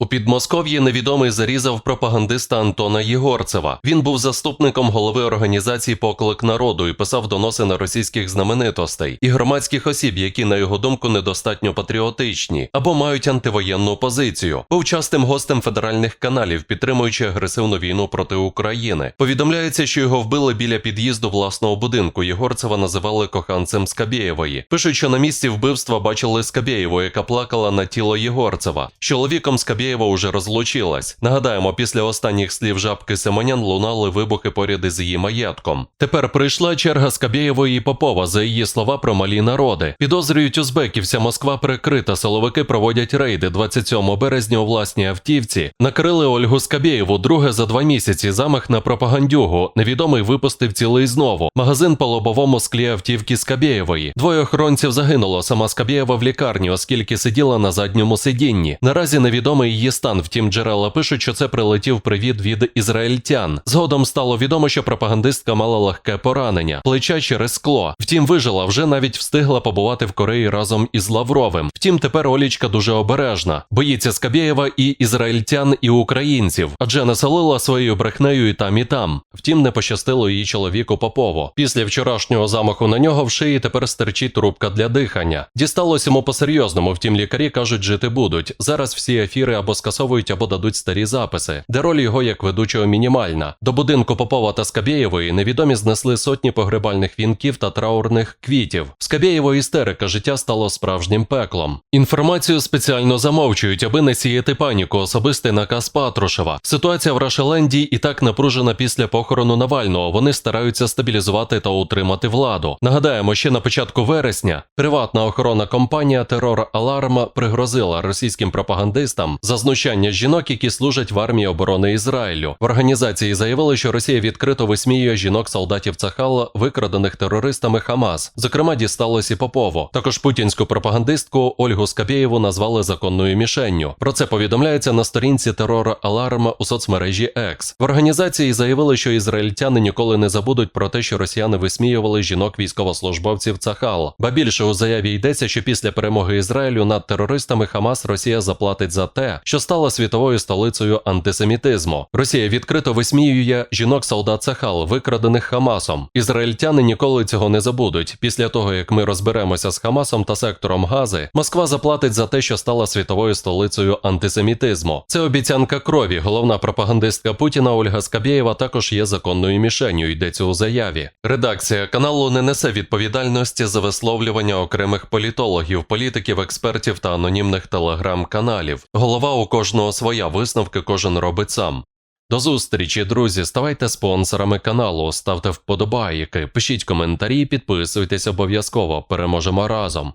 У Підмосков'ї невідомий зарізав пропагандиста Антона Єгорцева. Він був заступником голови організації Поклик народу і писав доноси на російських знаменитостей і громадських осіб, які, на його думку, недостатньо патріотичні або мають антивоєнну позицію. Був частим гостем федеральних каналів, підтримуючи агресивну війну проти України. Повідомляється, що його вбили біля під'їзду власного будинку. Єгорцева називали коханцем Скабєєвої. Пишуть, що на місці вбивства бачили Скабєєву, яка плакала на тіло Єгорцева. Чоловіком Скабєєва уже розлучилась. Нагадаємо, після останніх слів жабки Семенян лунали вибухи поряд із її маєтком. Тепер прийшла черга Скабєєвої і Попова за її слова про малі народи. Підозрюють узбеків, вся Москва прикрита. Силовики проводять рейди 27 березня у власній автівці. Накрили Ольгу Скабєєву. Друге за два місяці замах на пропагандюгу. Невідомий випустив цілий знову. Магазин по лобовому склі автівки Скабєєвої. Двоє охоронців загинуло. Сама Скабєєва в лікарні, оскільки сиділа на задньому сидінні. Наразі невідомий її стан. Втім, джерела пишуть, що це прилетів привіт від ізраїльтян. Згодом стало відомо, що пропагандистка мала легке поранення, плеча через скло. Втім, вижила вже навіть встигла побувати в Кореї разом із Лавровим. Втім, тепер Олічка дуже обережна. Боїться Скабєєва і ізраїльтян, і українців, адже населила своєю брехнею і там, і там. Втім, не пощастило її чоловіку Попову. Після вчорашнього замаху на нього в шиї тепер стерчить трубка для дихання. Дісталось йому по-серйозному, втім, лікарі кажуть, жити будуть. Зараз всі ефіри або скасовують, або дадуть старі записи, де роль його як ведучого мінімальна. До будинку Попова та Скабєєвої невідомі знесли сотні погребальних вінків та траурних квітів. Скабєєво істерика життя стало справжнім пеклом. Інформацію спеціально замовчують, аби не сіяти паніку. Особистий наказ Патрушева. Ситуація в Рашеленді і так напружена після похорону Навального. Вони стараються стабілізувати та утримати владу. Нагадаємо, ще на початку вересня приватна охоронна компанія Терор Аларм пригрозила російським пропагандистам за знущання жінок, які служать в армії оборони Ізраїлю. В організації заявили, що Росія відкрито висміює жінок-солдатів Цахал, викрадених терористами Хамас. Зокрема, дісталось і Попову. Також путінську пропагандистку Ольгу Скабєєву назвали законною мішенню. Про це повідомляється на сторінці Терор Аларм у соцмережі X. В організації заявили, що ізраїльтяни ніколи не забудуть про те, що росіяни висміювали жінок військовослужбовців Цахал. Ба більше у заяві йдеться, що після перемоги Ізраїлю над терористами Хамас Росія заплатить за те, що стала світовою столицею антисемітизму. Росія відкрито висміює жінок-солдат Цахал, викрадених Хамасом. Ізраїльтяни ніколи цього не забудуть. Після того як ми розберемося з Хамасом та сектором Гази, Москва заплатить за те, що стала світовою столицею антисемітизму. Це обіцянка крові. Головна пропагандистка Путіна Ольга Скабєєва також є законною мішенью. Йдеться у заяві. Редакція каналу не несе відповідальності за висловлювання окремих політологів, політиків, експертів та анонімних телеграм-каналів. Голова у кожного своя висновки кожен робить сам. До зустрічі, друзі. Ставайте спонсорами каналу, ставте вподобайки, пишіть коментарі, підписуйтесь обов'язково. Переможемо разом.